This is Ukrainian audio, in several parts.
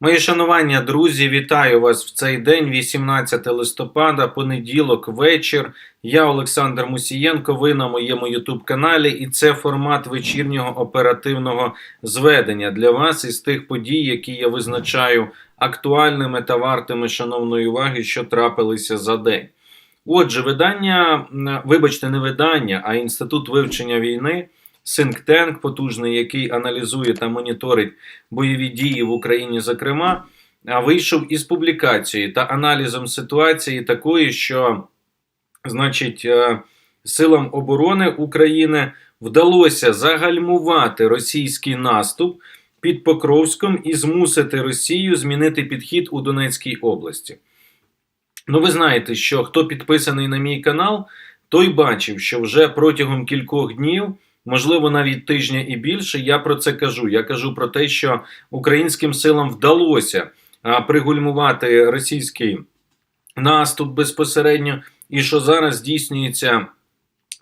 Мої шанування, друзі, вітаю вас в цей день, 18 листопада, понеділок, вечір. Я Олександр Мусієнко. Ви на моєму Ютуб каналі, і це формат вечірнього оперативного зведення для вас із тих подій, які я визначаю актуальними та вартими шановної уваги, що трапилися за день. Отже, видання, вибачте, не видання, а інститут вивчення війни. Think потужний, який аналізує та моніторить бойові дії в Україні, зокрема, вийшов із публікацією та аналізом ситуації такої, що, значить, е, силам оборони України вдалося загальмувати російський наступ під Покровськом і змусити Росію змінити підхід у Донецькій області. Ну, ви знаєте, що хто підписаний на мій канал, той бачив, що вже протягом кількох днів можливо, навіть тижня і більше. Я про це кажу. Я кажу про те, що українським силам вдалося пригульмувати російський наступ безпосередньо, і що зараз здійснюються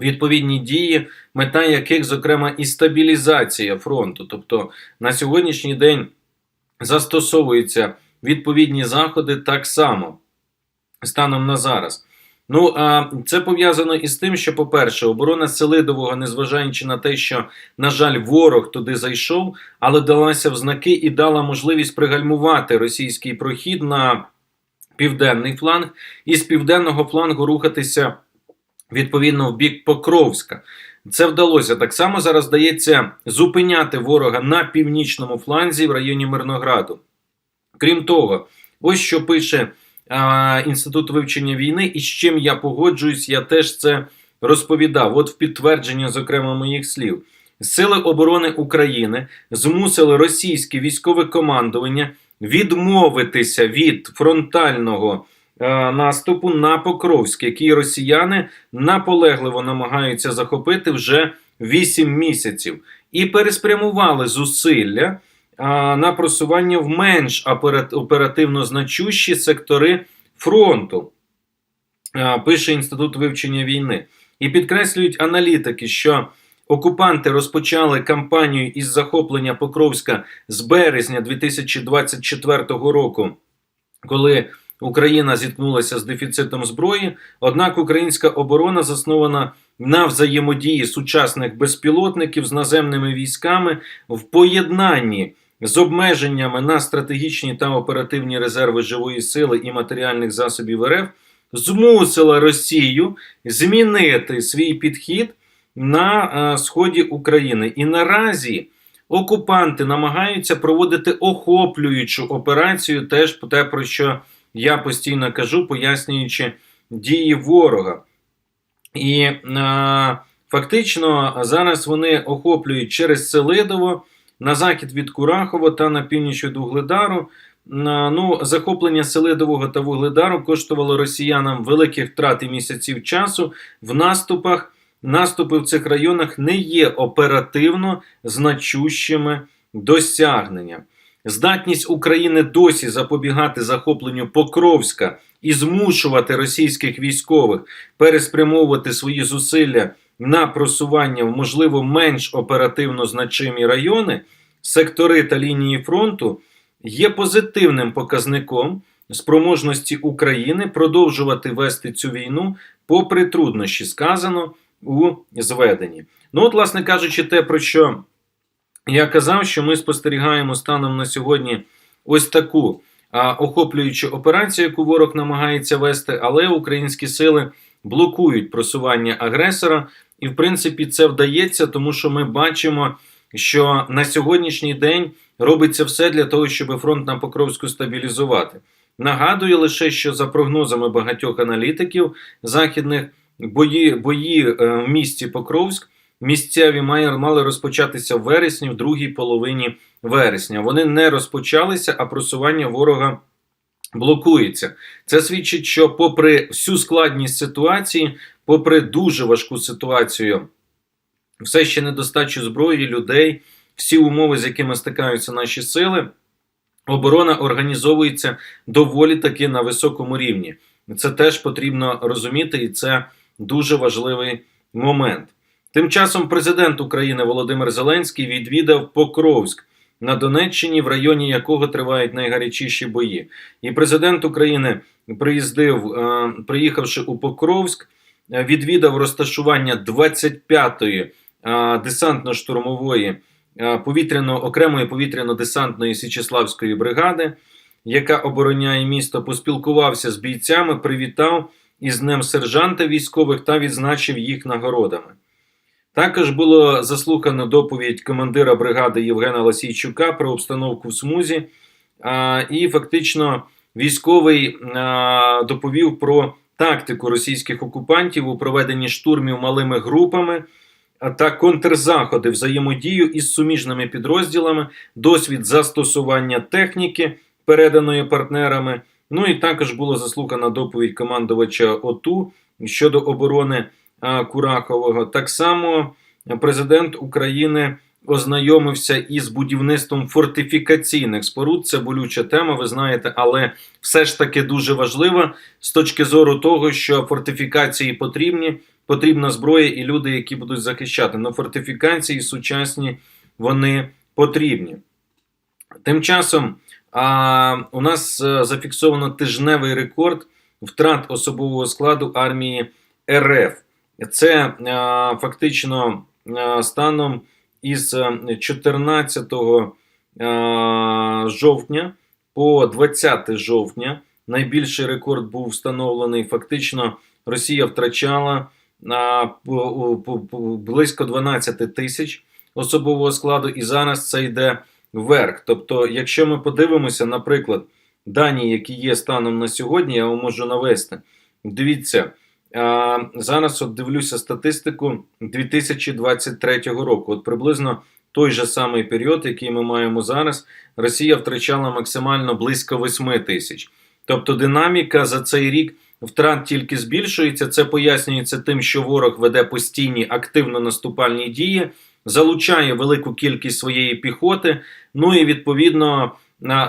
відповідні дії, мета яких, зокрема, і стабілізація фронту. Тобто на сьогоднішній день застосовуються відповідні заходи так само станом на зараз. Ну, а це пов'язано із тим, що, по-перше, оборона Селидового, незважаючи на те, що, на жаль, ворог туди зайшов, але далася в знаки і дала можливість пригальмувати російський прохід на південний фланг, і з південного флангу рухатися відповідно в бік Покровська. Це вдалося. Так само зараз дається зупиняти ворога на північному фланзі в районі Мирнограду. Крім того, ось що пише. Інститут вивчення війни, і з чим я погоджуюсь, я теж це розповідав. От в підтвердження, зокрема, моїх слів. Сили оборони України змусили російське військове командування відмовитися від фронтального е, наступу на Покровськ, який росіяни наполегливо намагаються захопити вже 8 місяців, і переспрямували зусилля на просування в менш оперативно значущі сектори фронту, пише Інститут вивчення війни. І підкреслюють аналітики, що окупанти розпочали кампанію із захоплення Покровська з березня 2024 року, коли Україна зіткнулася з дефіцитом зброї. Однак українська оборона заснована на взаємодії сучасних безпілотників з наземними військами в поєднанні з обмеженнями на стратегічні та оперативні резерви живої сили і матеріальних засобів РФ змусила Росію змінити свій підхід на е, сході України. І наразі окупанти намагаються проводити охоплюючу операцію, теж те, про що я постійно кажу, пояснюючи дії ворога. І е, фактично зараз вони охоплюють через Селидово на захід від Курахова та на північ від Угледару. Ну, захоплення Селидового та Вугледару коштувало росіянам великих втрат і місяців часу в наступах. Наступи в цих районах не є оперативно значущими досягненням. Здатність України досі запобігати захопленню Покровська і змушувати російських військових переспрямовувати свої зусилля на просування в можливо менш оперативно значимі райони, сектори та лінії фронту є позитивним показником спроможності України продовжувати вести цю війну попри труднощі, сказано у зведенні. Ну, от, власне кажучи, те, про що я казав, що ми спостерігаємо станом на сьогодні ось таку охоплюючу операцію, яку ворог намагається вести, але українські сили блокують просування агресора. І, в принципі, це вдається, тому що ми бачимо, що на сьогоднішній день робиться все для того, щоб фронт на Покровську стабілізувати. Нагадую лише, що за прогнозами багатьох аналітиків західних бої бої е, в місті Покровськ місцеві мали розпочатися в вересні, в другій половині вересня. Вони не розпочалися, а просування ворога блокується. Це свідчить, що, попри всю складність ситуації, попри дуже важку ситуацію, все ще недостачу зброї, людей, всі умови, з якими стикаються наші сили, оборона організовується доволі таки на високому рівні. Це теж потрібно розуміти, і це дуже важливий момент. Тим часом президент України Володимир Зеленський відвідав Покровськ на Донеччині, в районі якого тривають найгарячіші бої. І президент України приїздив, е, приїхавши у Покровськ, відвідав розташування 25-ї е, десантно-штурмової повітряно окремої повітряно-десантної Січеславської бригади, яка обороняє місто, поспілкувався з бійцями, привітав із Днем сержанта військових та відзначив їх нагородами. Також було заслухано доповідь командира бригади Євгена Ласійчука про обстановку в смузі, і фактично військовий доповів про тактику російських окупантів у проведенні штурмів малими групами та контрзаходи взаємодію із суміжними підрозділами, досвід застосування техніки, переданої партнерами. Ну і також було заслухана доповідь командувача ОТУ щодо оборони Курахового. Так само президент України ознайомився із будівництвом фортифікаційних споруд. Це болюча тема, ви знаєте, але все ж таки дуже важлива з точки зору того, що фортифікації потрібні, потрібна зброя і люди, які будуть захищати. Но фортифікації сучасні вони потрібні. Тим часом а, у нас е, зафіксовано тижневий рекорд втрат особового складу армії РФ. Це е, фактично е, станом із е, 14 е, жовтня по 20 жовтня. Найбільший рекорд був встановлений. Фактично, Росія втрачала по- близько 12 тисяч особового складу, і зараз це йде вверх. Тобто, якщо ми подивимося, наприклад, дані, які є станом на сьогодні, я вам можу навести. Дивіться, зараз от дивлюся статистику 2023 року. От приблизно той же самий період, який ми маємо зараз, Росія втрачала максимально близько 8 тисяч. Тобто динаміка за цей рік втрат тільки збільшується. Це пояснюється тим, що ворог веде постійні активно наступальні дії, залучає велику кількість своєї піхоти, ну і відповідно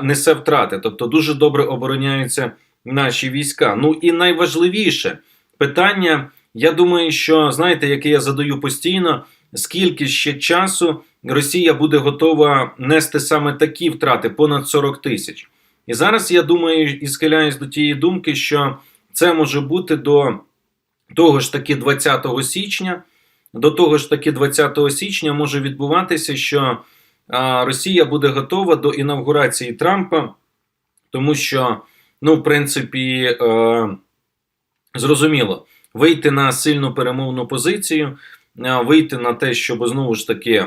несе втрати. Тобто дуже добре обороняються наші війська. Ну і найважливіше питання, я думаю, що знаєте, яке я задаю постійно, скільки ще часу Росія буде готова нести саме такі втрати, понад 40 тисяч. І зараз я думаю і схиляюсь до тієї думки, що це може бути до того ж таки 20 січня. До того ж таки 20 січня може відбуватися, що Росія буде готова до інавгурації Трампа, тому що, ну, в принципі, е, зрозуміло, вийти на сильну перемовну позицію, е, вийти на те, щоб знову ж таки,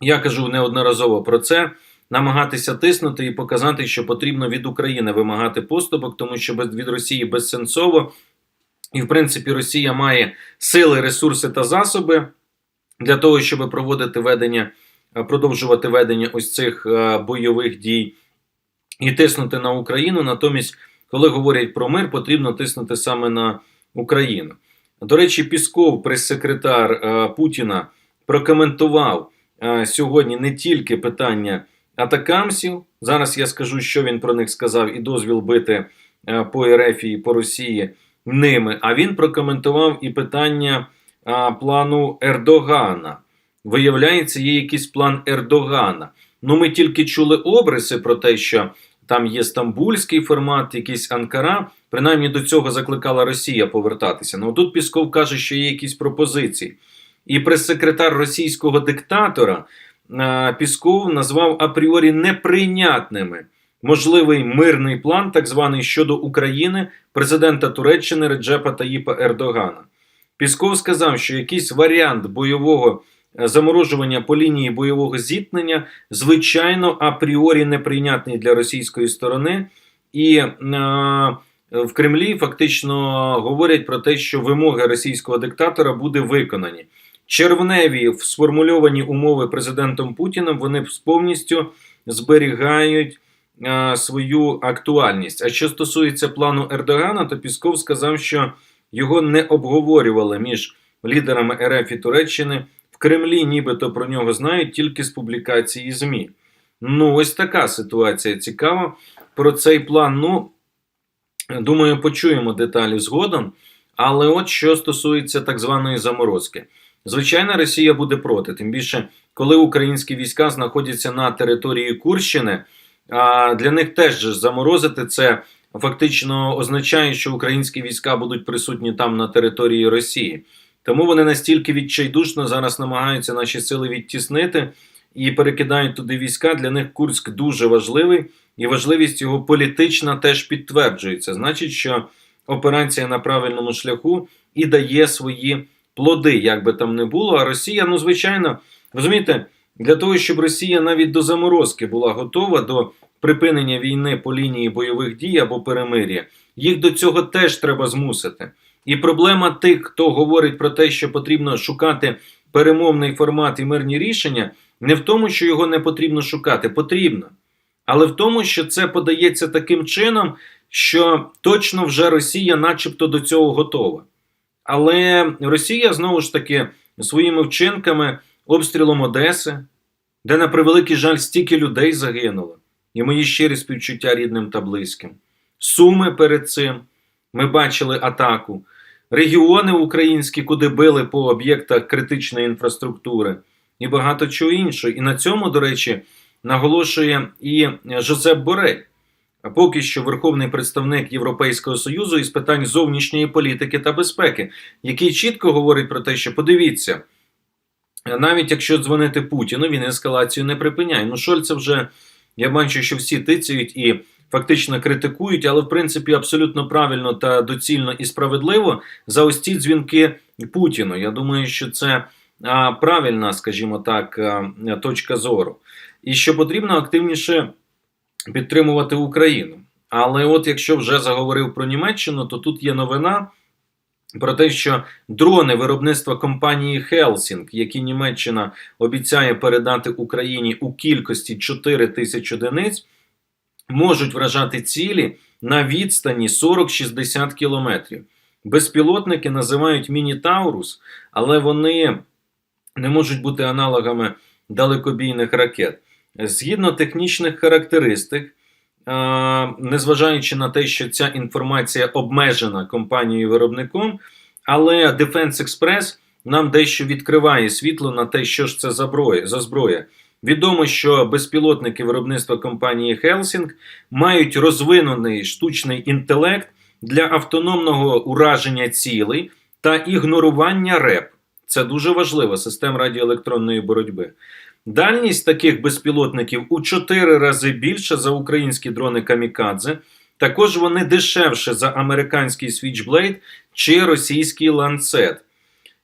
я кажу неодноразово про це, намагатися тиснути і показати, що потрібно від України вимагати поступок, тому що без, від Росії безсенсово. І, в принципі, Росія має сили, ресурси та засоби для того, щоб проводити ведення, е, продовжувати ведення ось цих е, бойових дій і тиснути на Україну. Натомість, коли говорять про мир, потрібно тиснути саме на Україну. До речі, Пісков, прес-секретар е, Путіна, прокоментував е, сьогодні не тільки питання атакамсів. Зараз я скажу, що він про них сказав, і дозвіл бити е, по РФ і по Росії ними. А він прокоментував і питання плану Ердогана. Виявляється, є якийсь план Ердогана. Ну, ми тільки чули обриси про те, що там є стамбульський формат, якийсь Анкара. Принаймні до цього закликала Росія повертатися. Ну тут Пісков каже, що є якісь пропозиції. І прес-секретар російського диктатора Пісков назвав апріорі неприйнятними можливий мирний план, так званий щодо України, президента Туреччини Реджепа Таїпа Ердогана. Пісков сказав, що якийсь варіант бойового е, заморожування по лінії бойового зіткнення, звичайно, апріорі неприйнятний для російської сторони, і е, в Кремлі фактично говорять про те, що вимоги російського диктатора буде виконані. Червневі сформульовані умови президентом Путіним вони повністю зберігають е, свою актуальність. А що стосується плану Ердогана, то Пісков сказав, що його не обговорювали між лідерами РФ і Туреччини. Кремлі нібито про нього знають тільки з публікації ЗМІ. Ну, ось така ситуація цікава. Про цей план, ну, думаю, почуємо деталі згодом. Але от що стосується так званої заморозки. звичайно, Росія буде проти. Тим більше, коли українські війська знаходяться на території Курщини, а для них теж заморозити це фактично означає, що українські війська будуть присутні там на території Росії. Тому вони настільки відчайдушно зараз намагаються наші сили відтіснити і перекидають туди війська. Для них Курськ дуже важливий, і важливість його політична теж підтверджується. Значить, що операція на правильному шляху і дає свої плоди, як би там не було. А Росія, ну звичайно, розумієте, для того, щоб Росія навіть до заморозки була готова до припинення війни по лінії бойових дій або перемир'я, їх до цього теж треба змусити. І проблема тих, хто говорить про те, що потрібно шукати перемовний формат і мирні рішення, не в тому, що його не потрібно шукати, потрібно. Але в тому, що це подається таким чином, що точно вже Росія, начебто, до цього готова. Але Росія знову ж таки своїми вчинками, обстрілом Одеси, де, на превеликий жаль, стільки людей загинуло, і мої щирі співчуття рідним та близьким. Суми перед цим ми бачили атаку, регіони українські, куди били по об'єктах критичної інфраструктури, і багато чого іншого. І на цьому, до речі, наголошує і Жозеп Борель. А поки що верховний представник Європейського союзу із питань зовнішньої політики та безпеки, який чітко говорить про те, що подивіться, навіть якщо дзвонити Путіну, він ескалацію не припиняє. Ну, Шольца вже я бачу, що всі тицяють і фактично критикують, але в принципі абсолютно правильно та доцільно і справедливо за ось ці дзвінки Путіну. Я думаю, що це правильна, скажімо так, точка зору. І що потрібно активніше підтримувати Україну. Але от якщо вже заговорив про Німеччину, то тут є новина про те, що дрони виробництва компанії Хелсінг, які Німеччина обіцяє передати Україні у кількості 4 тисяч одиниць, можуть вражати цілі на відстані 40-60 кілометрів. Безпілотники називають Міні-Таурус, але вони не можуть бути аналогами далекобійних ракет. Згідно технічних характеристик, незважаючи на те, що ця інформація обмежена компанією-виробником, але Defense Express нам дещо відкриває світло на те, що ж це за зброя. Відомо, що безпілотники виробництва компанії Хелсінг мають розвинений штучний інтелект для автономного ураження цілей та ігнорування РЕП. Це дуже важлива система радіоелектронної боротьби. Дальність таких безпілотників у 4 рази більша за українські дрони Камікадзе. Також вони дешевше за американський Switchblade чи російський Lancet.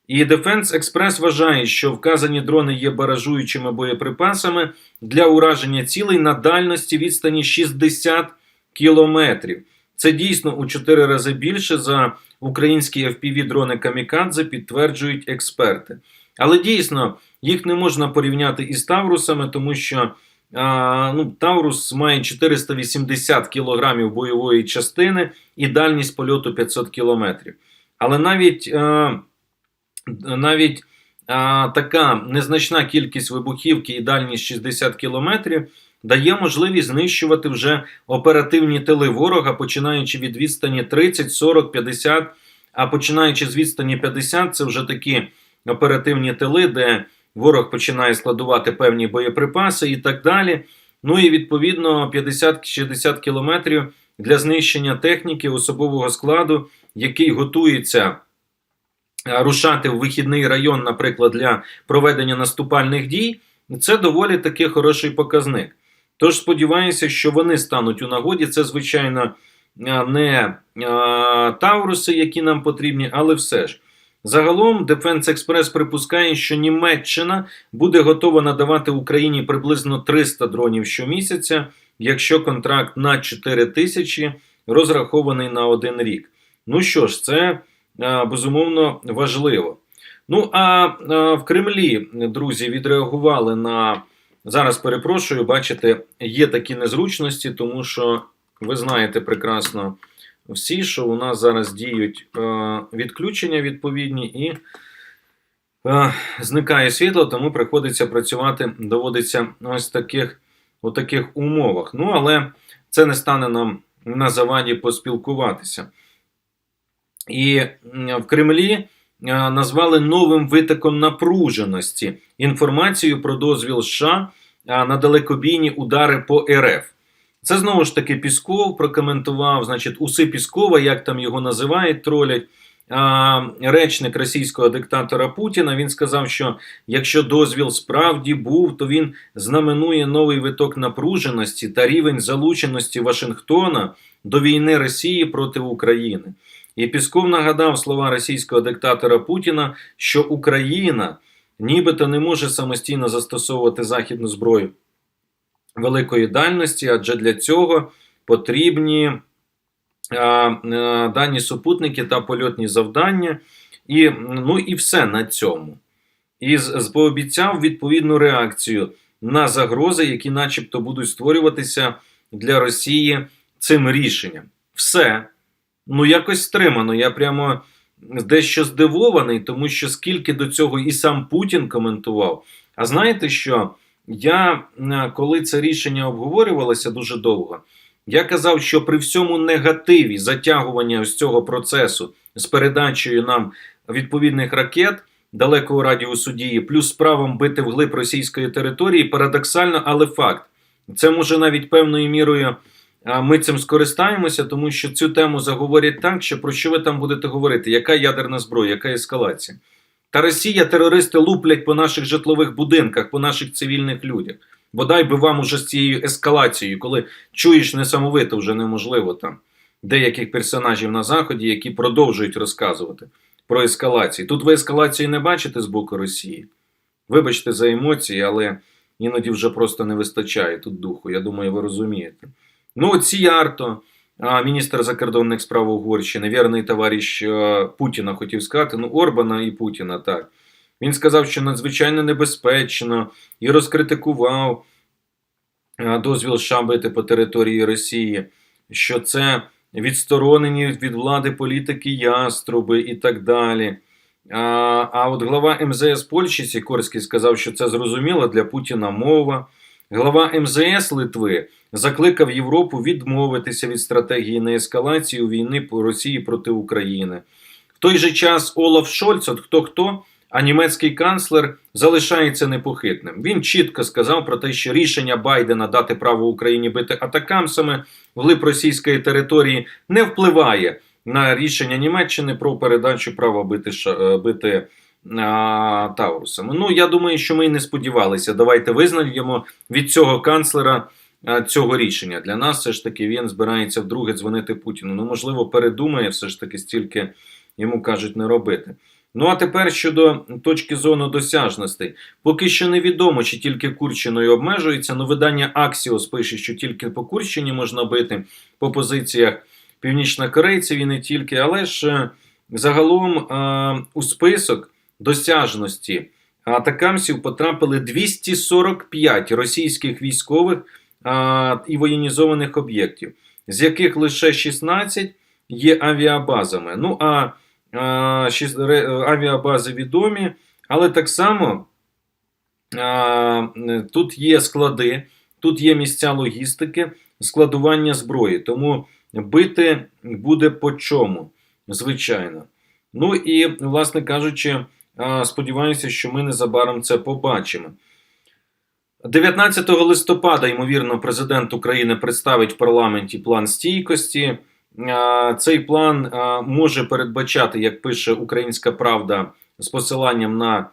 І Defense Express вважає, що вказані дрони є баражуючими боєприпасами для ураження цілей на дальності відстані 60 кілометрів. Це дійсно у 4 рази більше за українські fpv дрони Камікадзе, підтверджують експерти. Але дійсно їх не можна порівняти із Таврусами, тому що а, ну, Таврус має 480 кілограмів бойової частини і дальність польоту 500 кілометрів. Але навіть а, навіть а, така незначна кількість вибухівки і дальність 60 кілометрів дає можливість знищувати вже оперативні тили ворога, починаючи від відстані 30, 40, 50, а починаючи з відстані 50, це вже такі оперативні тили, де ворог починає складувати певні боєприпаси і так далі. Ну і відповідно 50-60 кілометрів для знищення техніки особового складу, який готується рушати в вихідний район, наприклад, для проведення наступальних дій. Це доволі таки хороший показник. Тож сподіваюся, що вони стануть у нагоді. Це, звичайно, не Тауруси, які нам потрібні, але все ж. Загалом Defense Express припускає, що Німеччина буде готова надавати Україні приблизно 300 дронів щомісяця, якщо контракт на 4 тисячі розрахований на один рік. Ну що ж, це безумовно важливо. Ну а в Кремлі, друзі, відреагували на зараз. Перепрошую, бачите, є такі незручності, тому що ви знаєте прекрасно всі, що у нас зараз діють е, відключення відповідні і е, зникає світло, тому приходиться працювати, доводиться ось таких, у таких умовах. Ну, але це не стане нам на заваді поспілкуватися. І в Кремлі назвали новим витоком напруженості інформацію про дозвіл США на далекобійні удари по РФ. Це знову ж таки Пісков прокоментував, значить, уси Піскова, як там його називають, тролять. Речник російського диктатора Путіна він сказав, що якщо дозвіл справді був, то він знаменує новий виток напруженості та рівень залученості Вашингтона до війни Росії проти України. І Пісков нагадав слова російського диктатора Путіна, що Україна нібито не може самостійно застосовувати західну зброю великої дальності, адже для цього потрібні а, а, дані супутники та польотні завдання, і, ну, і все на цьому. І пообіцяв відповідну реакцію на загрози, які, начебто, будуть створюватися для Росії цим рішенням. Все. Ну, якось стримано. Я прямо дещо здивований, тому що скільки до цього і сам Путін коментував. А знаєте що? Я, коли це рішення обговорювалося дуже довго, я казав, що при всьому негативі затягування ось цього процесу з передачею нам відповідних ракет далекого радіусу дії, плюс правом бити вглиб російської території, парадоксально, але факт. Це може навіть певною мірою ми цим скористаємося, тому що цю тему заговорять так, що про що ви там будете говорити? Яка ядерна зброя, яка ескалація? Та Росія терористи луплять по наших житлових будинках, по наших цивільних людях. Бодай би вам уже з цією ескалацією, коли чуєш несамовито вже неможливо там деяких персонажів на заході, які продовжують розказувати про ескалацію. Тут ви ескалації не бачите з боку Росії. Вибачте за емоції, але іноді вже просто не вистачає тут духу. Я думаю, ви розумієте. Ну, от Сіярто, міністр закордонних справ Угорщини, вірний товариш е, Путіна, хотів сказати, ну, Орбана і Путіна, так. Він сказав, що надзвичайно небезпечно і розкритикував е, дозвіл США бити по території Росії, що це відсторонені від влади політики яструби і так далі. А, а от глава МЗС Польщі Сікорський сказав, що це зрозуміла для Путіна мова. Глава МЗС Литви закликав Європу відмовитися від стратегії на ескалацію війни Росії проти України. В той же час Олаф Шольц, от хто хто, а німецький канцлер залишається непохитним. Він чітко сказав про те, що рішення Байдена дати право Україні бити атакамсами вглиб російської території не впливає на рішення Німеччини про передачу права бити, е, бити а, Таурусами. Ну, я думаю, що ми і не сподівалися. Давайте визнаємо від цього канцлера цього рішення. Для нас все ж таки він збирається вдруге дзвонити Путіну. Ну, можливо, передумає все ж таки стільки йому кажуть не робити. Ну а тепер щодо точки зору досяжностей. Поки що невідомо, чи тільки Курщиною обмежується. Ну, видання Axios пише, що тільки по Курщині можна бити по позиціях північнокорейців і не тільки, але ж е, загалом е, у список досяжності атакамсів потрапили 245 російських військових і воєнізованих об'єктів, з яких лише 16 є авіабазами. Ну а, авіабази відомі, але так само тут є склади, тут є місця логістики, складування зброї. Тому бити буде по чому, звичайно. Ну і, власне кажучи, сподіваюся, що ми незабаром це побачимо. 19 листопада, ймовірно, президент України представить в парламенті план стійкості. Цей план може передбачати, як пише Українська Правда, з посиланням на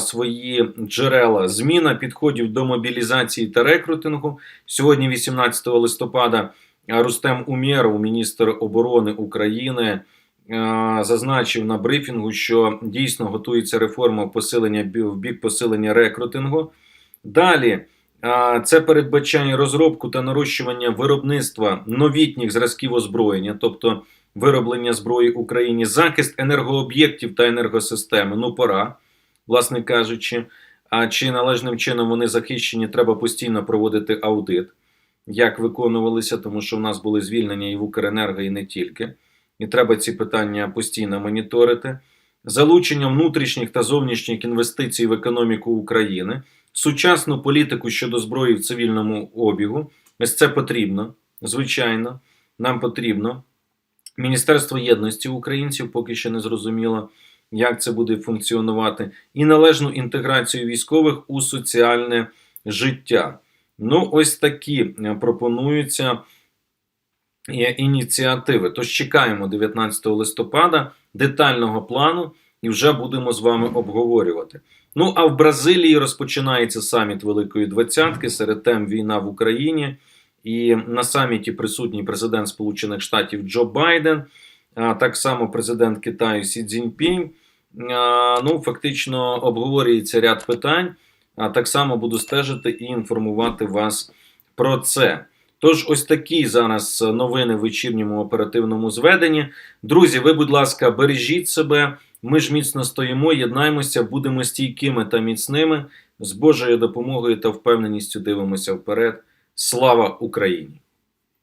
свої джерела, зміна підходів до мобілізації та рекрутингу. Сьогодні, 18 листопада, Рустем Умєров, міністр оборони України, зазначив на брифінгу, що дійсно готується реформа посилення в бік посилення рекрутингу. Далі це передбачає розробку та нарощування виробництва новітніх зразків озброєння, тобто вироблення зброї Україні, захист енергооб'єктів та енергосистеми. Ну, пора, власне кажучи. А чи належним чином вони захищені, треба постійно проводити аудит, як виконувалися, тому що в нас були звільнення і в Укренерго, і не тільки. І треба ці питання постійно моніторити. Залучення внутрішніх та зовнішніх інвестицій в економіку України, сучасну політику щодо зброї в цивільному обігу. Ось це потрібно, звичайно, нам потрібно. Міністерство єдності українців поки що не зрозуміло, як це буде функціонувати, і належну інтеграцію військових у соціальне життя. Ну, ось такі е, пропонуються е, ініціативи. Тож чекаємо 19 листопада детального плану і вже будемо з вами обговорювати. Ну а в Бразилії розпочинається саміт Великої Двадцятки серед тем війна в Україні. І на саміті присутній президент Сполучених Штатів Джо Байден, а так само президент Китаю Сі Цзіньпінь. Ну, фактично обговорюється ряд питань. А так само буду стежити і інформувати вас про це. Тож, ось такі зараз новини в вечірньому оперативному зведенні. Друзі, ви, будь ласка, бережіть себе. Ми ж міцно стоїмо, єднаємося, будемо стійкими та міцними. З Божою допомогою та впевненістю дивимося вперед. Слава Україні!